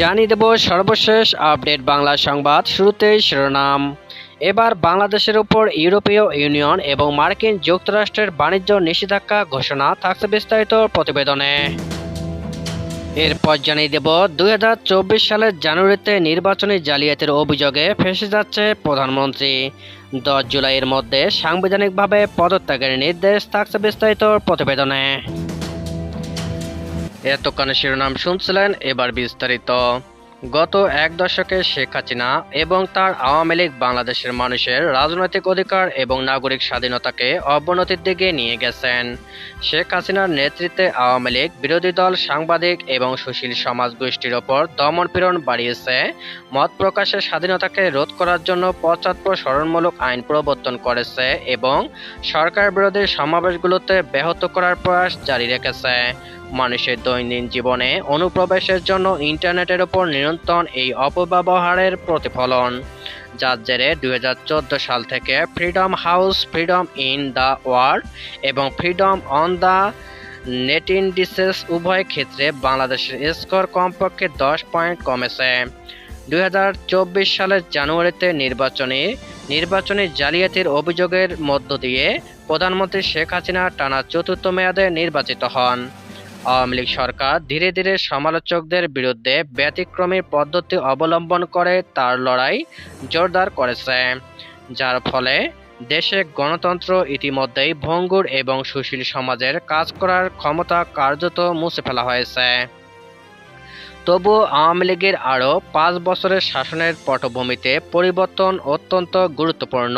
জানিয়ে দেব সর্বশেষ আপডেট বাংলা সংবাদ শুরুতেই শিরোনাম। এবার বাংলাদেশের উপর ইউরোপীয় ইউনিয়ন এবং মার্কিন যুক্তরাষ্ট্রের বাণিজ্য নিষেধাজ্ঞা ঘোষণা থাকছে বিস্তারিত প্রতিবেদনে। এরপর জানিয়ে দেব দু হাজার চব্বিশ সালের জানুয়ারিতে নির্বাচনী জালিয়াতির অভিযোগে ফেসে যাচ্ছে প্রধানমন্ত্রী। দশ জুলাইয়ের মধ্যে সাংবিধানিকভাবে পদত্যাগের নির্দেশ থাকছে বিস্তারিত প্রতিবেদনে। এতক্ষণ শিরোনাম শুনছিলেন এবার বিস্তারিত। গত এক দশকে শেখ হাসিনা এবং তার আওয়ামী লীগ বাংলাদেশের মানুষের রাজনৈতিক অধিকার এবং নাগরিক স্বাধীনতাকে অবনতির দিকে নিয়ে গেছেন। শেখ হাসিনার নেতৃত্বে আওয়ামী লীগ, বিরোধী দল, সাংবাদিক এবং সুশীল সমাজ গোষ্ঠীর ওপর দমনপীড়ন বাড়িয়েছে। মত প্রকাশের স্বাধীনতাকে রোধ করার জন্য পশ্চাৎপদ স্মরণমূলক আইন প্রবর্তন করেছে এবং সরকার বিরোধী সমাবেশগুলোতে ব্যাহত করার প্রয়াস জারি রেখেছে। মানুষের দৈনন্দিন জীবনে অনুপ্রবেশের জন্য ইন্টারনেটের ওপর নিয়ন্ত্রণ এই অপব্যবহারের প্রতিফলন। যার জেরে দু হাজার চোদ্দ সাল থেকে freedom house freedom in the world এবং freedom on the net indices উভয় ক্ষেত্রে বাংলাদেশের স্কোর কমপক্ষে দশ পয়েন্ট কমেছে। দু হাজার চব্বিশ সালের জানুয়ারিতে নির্বাচনী নির্বাচনী জালিয়াতির অভিযোগের মধ্য দিয়ে প্রধানমন্ত্রী শেখ হাসিনা টানা চতুর্থ মেয়াদে নির্বাচিত হন। আওয়ামী লীগ সরকার ধীরে ধীরে সমালোচকদের বিরুদ্ধে ব্যতিক্রমী পদ্ধতি অবলম্বন করে তার লড়াই জোরদার করেছে, যার ফলে দেশে গণতন্ত্র ইতিমধ্যেই ভঙ্গুর এবং সুশীল সমাজের কাজ করার ক্ষমতা কার্যত মুছে ফেলা হয়েছে। তবুও আওয়ামী লীগের আরও পাঁচ বছরের শাসনের পটভূমিতে পরিবর্তন অত্যন্ত গুরুত্বপূর্ণ।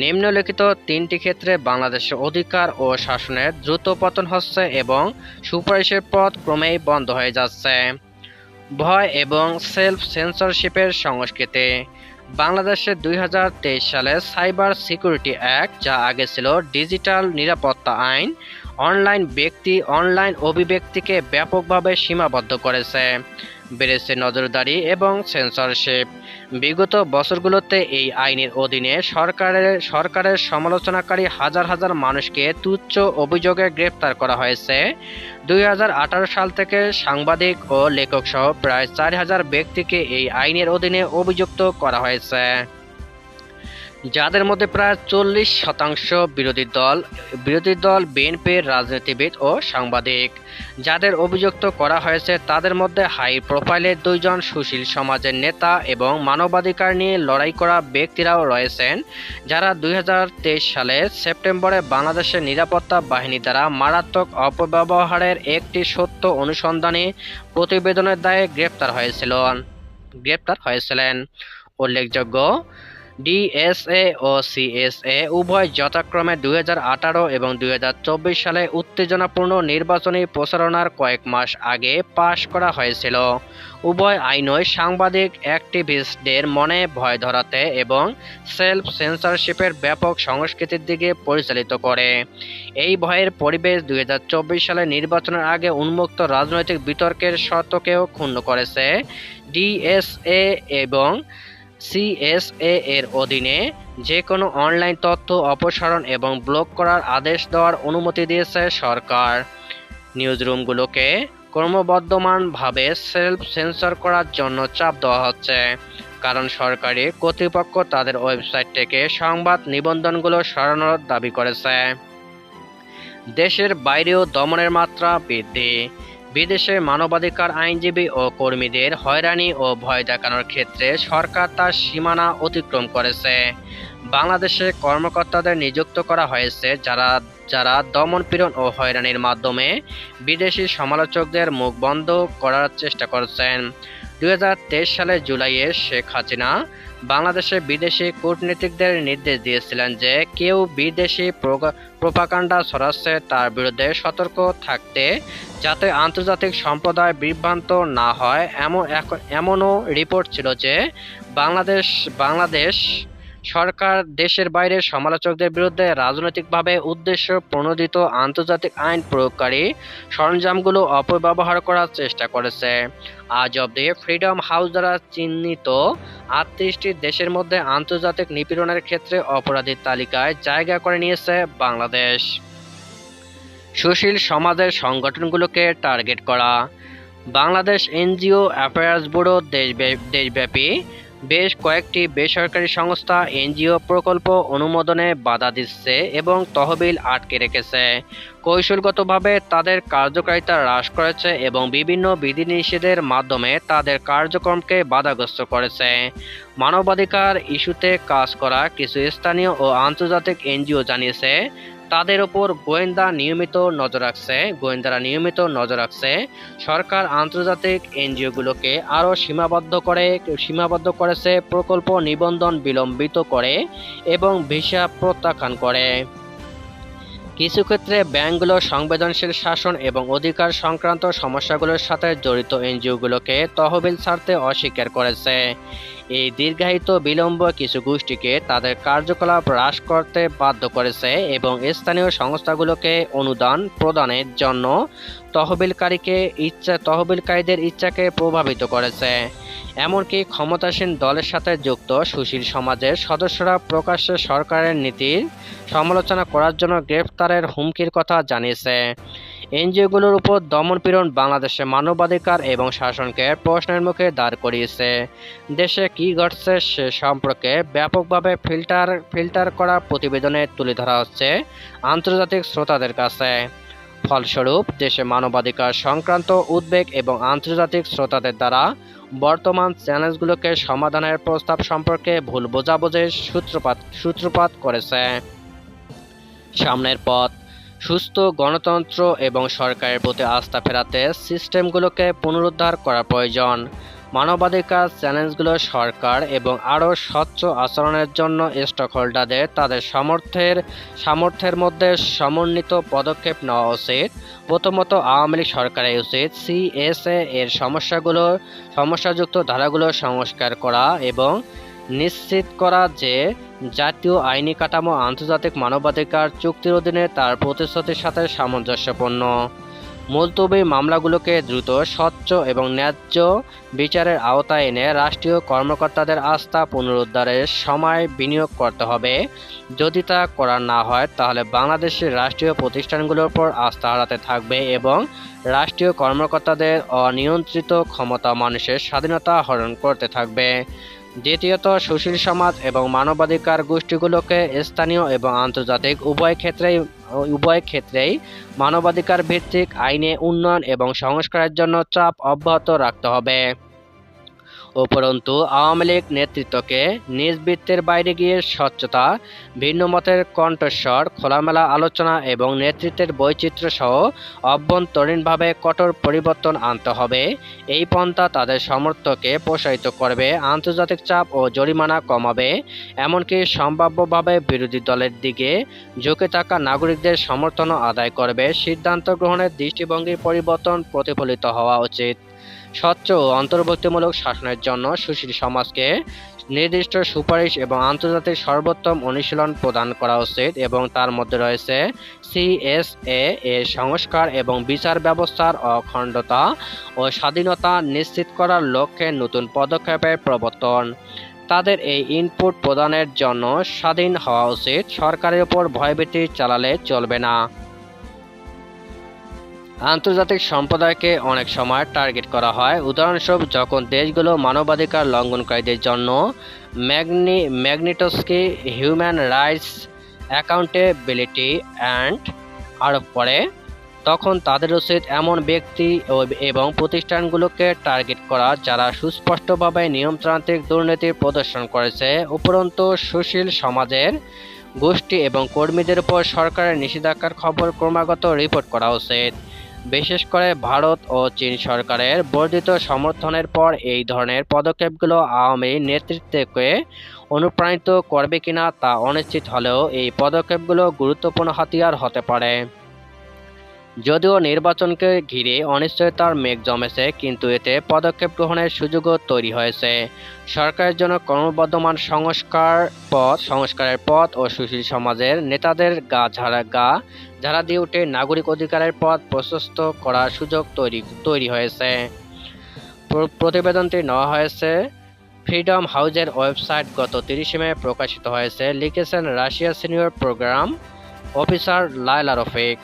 নিম্নলিখিত তিনটি ক্ষেত্রে বাংলাদেশের অধিকার ও শাসনের দ্রুত পতন হচ্ছে এবং সুপারিশের পথ ক্রমেই বন্ধ হয়ে যাচ্ছে। ভয় এবং সেলফ সেন্সরশিপের সংস্কৃতি। বাংলাদেশের দুই সালে সাইবার সিকিউরিটি অ্যাক্ট যা আগে ছিল ডিজিটাল নিরাপত্তা আইন অনলাইন ব্যক্তি অনলাইন অভিব্যক্তিকে ব্যাপকভাবে সীমাবদ্ধ করেছে। বেড়েছে নজরদারি এবং সেন্সরশিপ বিগত বছরগুলোতে এই আইনের অধীনে সরকারের সরকারের সমালোচনাকারী হাজার হাজার মানুষকে তুচ্ছ অভিযোগে গ্রেফতার করা হয়েছে। দুই হাজার আঠারো সাল থেকে সাংবাদিক ও লেখক সহ প্রায় চার হাজার ব্যক্তিকে এই আইনের অধীনে অভিযুক্ত করা হয়েছে। যাদের মধ্যে প্রায় চল্লিশ শতাংশ বিরোধী দল বিরোধী দল, বিএনপির রাজনীতিবিদ ও সাংবাদিক। যাদের অভিযুক্ত করা হয়েছে, তাদের মধ্যে হাই প্রোফাইলের দুইজন সুশীল সমাজের নেতা এবং মানবাধিকার নিয়ে লড়াই করা ব্যক্তিরাও রয়েছেন, যারা দুই হাজার তেইশ সালে সেপ্টেম্বরে বাংলাদেশের নিরাপত্তা বাহিনী দ্বারা মারাত্মক অপব্যবহারের একটি সত্য অনুসন্ধানী প্রতিবেদনের দায়ে গ্রেপ্তার হয়েছিল গ্রেপ্তার হয়েছিলেন। উল্লেখযোগ্য ডিএসএ ও সিএসএ উভয় যথাক্রমে দুই হাজার আঠারো এবং দুই হাজার চব্বিশ সালে উত্তেজনাপূর্ণ নির্বাচনী প্রচারণার কয়েক মাস আগে পাশ করা হয়েছিল। উভয় আইনই সাংবাদিক অ্যাক্টিভিস্টদের মনে ভয় ধরাতে এবং সেলফ সেন্সরশিপের ব্যাপক সংস্কৃতির দিকে পরিচালিত করে। এই ভয়ের পরিবেশ দুই হাজার চব্বিশ সালে নির্বাচনের আগে উন্মুক্ত রাজনৈতিক বিতর্কের শর্তকেও ক্ষুণ্ণ করেছে। ডিএসএ এবং সিএসএ এর অধীনে যে কোনো অনলাইন তথ্য অপসারণ এবং ব্লক করার আদেশ দেওয়ার অনুমতি দিয়েছে সরকার। নিউজরুমগুলোকে ক্রমবর্ধমানভাবে সেলফ সেন্সর করার জন্য চাপ দেওয়া হচ্ছে, কারণ সরকারি কর্তৃপক্ষ তাদের ওয়েবসাইট থেকে সংবাদ নিবন্ধনগুলো সরানোর দাবি করেছে। দেশের বাইরেও দমনের মাত্রা বৃদ্ধি। বিদেশে মানবাধিকার আইনজীবী ও কর্মীদের হয়রানি ও ভয় দেখানোর ক্ষেত্রে সরকার তার সীমানা অতিক্রম করেছে। বাংলাদেশে কর্মকর্তাদের নিযুক্ত করা হয়েছে যারা যারা দমনপীড়ন ও হয়রানির মাধ্যমে বিদেশি সমালোচকদের মুখ বন্ধ করার চেষ্টা করছেন। দু হাজার তেইশ সালের জুলাইয়ে শেখ হাসিনা বাংলাদেশে বিদেশি কূটনীতিকদের নির্দেশ দিয়েছিলেন যে কেউ বিদেশি প্রোপাকাণ্ডা ছড়াচ্ছে তার বিরুদ্ধে সতর্ক থাকতে যাতে আন্তর্জাতিক সম্প্রদায় বিভ্রান্ত না হয়। এমন এমনও রিপোর্ট ছিল যে বাংলাদেশ বাংলাদেশ সরকার দেশের বাইরের সমালোচকদের বিরুদ্ধে রাজনৈতিকভাবে উদ্দেশ্য প্রণোদিত আন্তর্জাতিক আইন প্রয়োগকারী সরঞ্জামগুলো অপব্যবহার করার চেষ্টা করেছে। আজ অব্দি ফ্রিডম হাউস দ্বারা চিহ্নিত আটত্রিশটি দেশের মধ্যে আন্তর্জাতিক নিপীড়নের ক্ষেত্রে অপরাধীর তালিকায় জায়গা করে নিয়েছে বাংলাদেশ। সুশীল সমাজের সংগঠনগুলোকে টার্গেট করা। বাংলাদেশ এনজিও অ্যাফেয়ার্স ব্যুরো দেশব্যাপী বেশ কয়েকটি বেসরকারি সংস্থা, এনজিও প্রকল্প অনুমোদনে বাধা দিচ্ছে এবং তহবিল আটকে রেখেছে। কৌশলগতভাবে তাদের কার্যকারিতা হ্রাস করেছে এবং বিভিন্ন বিধিনিষেধের মাধ্যমে তাদের কার্যক্রমকে বাধাগ্রস্ত করেছে। মানবাধিকার ইস্যুতে কাজ করা কিছু স্থানীয় ও আন্তর্জাতিক এনজিও জানিয়েছে তাদের ওপর গোয়েন্দা নিয়মিত নজর রাখছে, গোয়েন্দারা নিয়মিত নজর রাখছে। সরকার আন্তর্জাতিক এনজিওগুলোকে আরও সীমাবদ্ধ করে, সীমাবদ্ধ করেছে, প্রকল্প নিবন্ধন বিলম্বিত করে এবং ভিসা প্রত্যাখ্যান করে। কিছু ক্ষেত্রে ব্যাংকগুলো সংবেদনশীল শাসন এবং অধিকার সংক্রান্ত সমস্যাগুলোর সাথে জড়িত এনজিওগুলোকে তহবিল ছাড়তে অস্বীকার করেছে। এই দীর্ঘায়িত বিলম্ব কিছু গোষ্ঠীকে তাদের কার্যকলাপ হ্রাস করতে বাধ্য করেছে এবং স্থানীয় সংস্থাগুলোকে অনুদান প্রদানের জন্য তহবিলকারীকে ইচ্ছা, তহবিলকারীদের ইচ্ছাকে প্রভাবিত করেছে। এমনকি ক্ষমতাসীন দলের সাথে যুক্ত সুশীল সমাজের সদস্যরা প্রকাশ্যে সরকারের নীতির সমালোচনা করার জন্য গ্রেফতারের হুমকির কথা জানিয়েছে। এনজিওগুলোর উপর দমনপীড়ন বাংলাদেশে মানবাধিকার এবং শাসনকে প্রশ্নের মুখে দাঁড় করিয়েছে। দেশে সে সম্পর্কে ব্যাপকভাবে ফিল্টার ফিল্টার করা প্রতিবেদনে তুলে ধরা হচ্ছে আন্তর্জাতিক শ্রোতাদের কাছে। ফলস্বরূপ, দেশে মানবাধিকার সংক্রান্ত উদ্বেগ এবং আন্তর্জাতিক শ্রোতাদের দ্বারা বর্তমান চ্যালেঞ্জগুলোকে সমাধানের প্রস্তাব সম্পর্কে ভুল বোঝাবুঝির সূত্রপাত সূত্রপাত করেছে। সামনের পথ, সুস্থ গণতন্ত্র এবং সরকারের প্রতি আস্থা ফেরাতে সিস্টেমগুলোকে পুনরুদ্ধার করা প্রয়োজন। মানবাধিকার চ্যালেঞ্জগুলো সরকার এবং আরও স্বচ্ছ আচরণের জন্য স্টকহোল্ডারদের তাদের সামর্থ্যের সামর্থ্যের মধ্যে সমন্বিত পদক্ষেপ নেওয়া উচিত। প্রথমত, আওয়ামী লীগ সরকারের উচিত সিএসএ এর সমস্যাগুলো, সমস্যাযুক্ত ধারাগুলো সংস্কার করা এবং নিশ্চিত করা যে জাতীয় আইনি কাঠামো আন্তর্জাতিক মানবাধিকার চুক্তির অধীনে তার প্রতিশ্রুতির সাথে সামঞ্জস্যপূর্ণ। মুলতবি মামলাগুলোকে দ্রুত, স্বচ্ছ এবং ন্যায্য বিচারের আওতায় এনে রাষ্ট্রীয় কর্মকর্তাদের আস্থা পুনরুদ্ধারের সময় বিনিয়োগ করতে হবে। যদি তা করা না হয়, তাহলে বাংলাদেশের রাষ্ট্রীয় প্রতিষ্ঠানগুলোর উপর আস্থা হারাতে থাকবে এবং রাষ্ট্রীয় কর্মকর্তাদের অনিয়ন্ত্রিত ক্ষমতা মানুষের স্বাধীনতা হরণ করতে থাকবে। দ্বিতীয়ত, সুশীল সমাজ এবং মানবাধিকার গোষ্ঠীগুলোকে স্থানীয় এবং আন্তর্জাতিক উভয় ক্ষেত্রেই উভয় ক্ষেত্রেই মানবাধিকার ভিত্তিক আইনে উন্নয়ন এবং সংস্কারের জন্য চাপ অব্যাহত রাখতে হবে। উপরন্তু আওয়ামী লীগ নেতৃত্বকে নিজ বৃত্তের বাইরে গিয়ে স্বচ্ছতা, ভিন্ন মতের কণ্ঠস্বর, খোলামেলা আলোচনা এবং নেতৃত্বের বৈচিত্র্য সহ অভ্যন্তরীণভাবে কঠোর পরিবর্তন আনতে হবে। এই পন্থা তাদের সমর্থকে প্রসারিত করবে, আন্তর্জাতিক চাপ ও জরিমানা কমাবে, এমনকি সম্ভাব্যভাবে বিরোধী দলের দিকে ঝুঁকে থাকা নাগরিকদের সমর্থনও আদায় করবে। সিদ্ধান্ত গ্রহণের দৃষ্টিভঙ্গির পরিবর্তন প্রতিফলিত হওয়া উচিত। স্বচ্ছ ও অন্তর্ভুক্তিমূলক শাসনের জন্য সুশীল সমাজকে নির্দিষ্ট সুপারিশ এবং আন্তর্জাতিক সর্বোত্তম অনুশীলন প্রদান করা উচিত এবং তার মধ্যে রয়েছে সিএসএ এর সংস্কার এবং বিচার ব্যবস্থার অখণ্ডতা ও স্বাধীনতা নিশ্চিত করার লক্ষ্যে নতুন পদক্ষেপের প্রবর্তন। তাদের এই ইনপুট প্রদানের জন্য স্বাধীন হওয়া উচিত। সরকারের উপর ভয়ভীতি চালালে চলবে না। আন্তর্জাতিক সম্প্রদায়কে অনেক সময় টার্গেট করা হয়। উদাহরণস্বরূপ, যখন দেশগুলো মানবাধিকার লঙ্ঘনকারীদের জন্য ম্যাগনি, Magnitsky, human rights accountability and আরোপ করে, তখন তাদের উচিত এমন ব্যক্তি এবং প্রতিষ্ঠানগুলোকে টার্গেট করা যারা সুস্পষ্টভাবে নিয়মতান্ত্রিক দুর্নীতির প্রদর্শন করেছে। উপরন্তু, সুশীল সমাজের গোষ্ঠী এবং কর্মীদের উপর সরকারের নিষেধাজ্ঞার খবর ক্রমাগত রিপোর্ট করা উচিত। বিশেষ করে ভারত ও চীন সরকারের বর্ধিত সমর্থনের পর এই ধরনের পদক্ষেপগুলো আওয়ামী নেতৃত্বকে অনুপ্রাণিত করবে কিনা তা অনিশ্চিত হলেও এই পদক্ষেপগুলো গুরুত্বপূর্ণ হাতিয়ার হতে পারে। যদিও নির্বাচনকে ঘিরে অনিশ্চয়তার মেঘ জমেছে, কিন্তু এতে পদক্ষেপ গ্রহণের সুযোগও তৈরি হয়েছে। সরকারের জন্য ক্রমবর্ধমান সংস্কার পথ, সংস্কারের পথ ও সুশীল সমাজের নেতাদের গা ঝাড়া গা ঝাড়া দিয়ে উঠে নাগরিক অধিকারের পথ প্রশস্ত করার সুযোগ তৈরি তৈরি হয়েছে। প্রতিবেদনটি নেওয়া হয়েছে, ফ্রিডম হাউজের ওয়েবসাইট গত তিরিশে মে প্রকাশিত হয়েছে। লিখেছেন Russia senior programme officer Laila Rafiq.